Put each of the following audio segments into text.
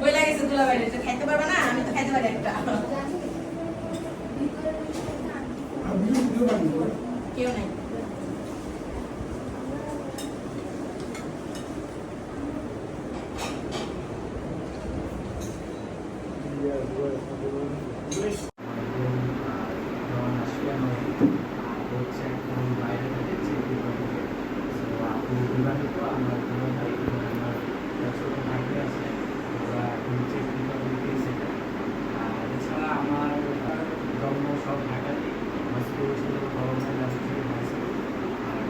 বইলা গেছে দুলা বাইরে তো খাইতে পারবে না আমি তো খাইতে পারি একটা কেউ নাই বাইরে থেকেছি আমরা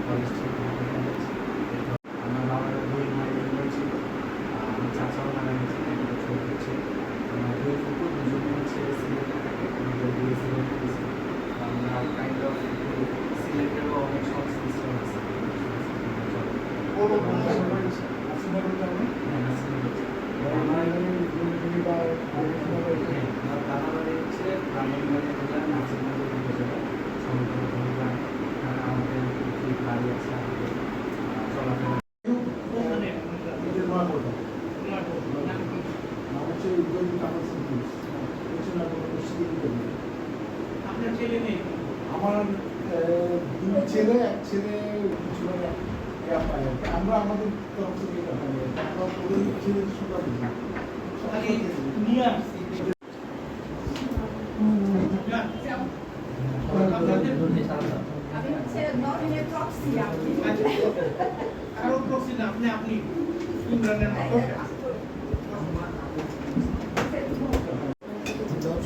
কলেজ ছিল কলেজ আমার বাবার দুই ভাই বোন ছিল আমার চাচাও মারা গেছে এক বছর হচ্ছে আমার দুই কুকুর দুজন হচ্ছে সিলেটে থাকে আমাদের দুই সিলেট হয়েছে আমরা কাইন্ড অফ অনেক সব সিস্টেম আছে আমার হ্যাঁ, আমার দাদা বাড়ি হচ্ছে ব্রাহ্মণবাড়িয়া জেলার নাসিরনগর উপজেলা সমতল গ্রাম এখানে আমাদের একটি বাড়ি আছে আমাদের আহ, চলাফেরা আপনার ছেলে নেই আমার দুই ছেলে এক ছেলে ছিল ইয়া পায় আর কি। আমরা আমাদের তরফ থেকে। আমরা ওদের ছেলে সুযোগ নিয়ে আসছি আমি হচ্ছে নরিনের প্রক্সি আপনি কারও প্রক্সি না আপনি আপনি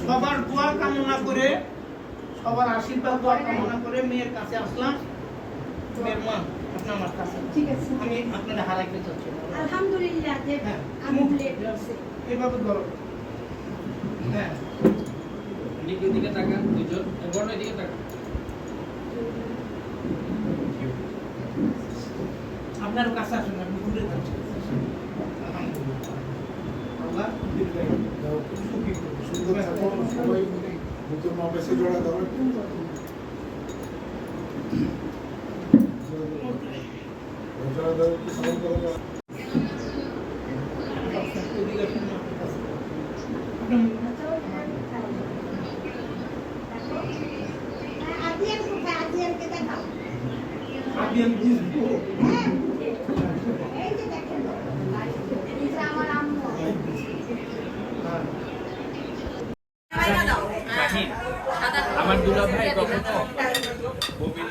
সবার দোয়া কামনা করে সবার আশীর্বাদ দোয়া কামনা করে মেয়ের কাছে আসলাম। মেয়ের মা আপনি আমার কাছে। ঠিক আছে। আমি আপনারা হারাইতে চাচ্ছি। আলহামদুলিল্লাহ যে হ্যাঁ। আমি প্লেট হচ্ছে এভাবে ধরো। হ্যাঁ। এদিকে দিকে তাকান দুজন বড় এদিকে তাকান। আপনার কাছে আসুন আপনি ঘুরে যাচ্ছেন আলহামদুলিল্লাহ সুখী সুন্দর সবাই নতুন মা জোড়া ধরো জোড়া ধরো একটু সামনে করে দাও। এদিকে আসুন, আপনার কাছে। আপনি- আজিয়ান কোথায় আজিয়ানকে দেখাও আপনি আমি বুঝব হ্যাঁ এই যে দেখেন এই যে আমার আম্মু হ্যাঁ আমার দুলা ভাই কখনো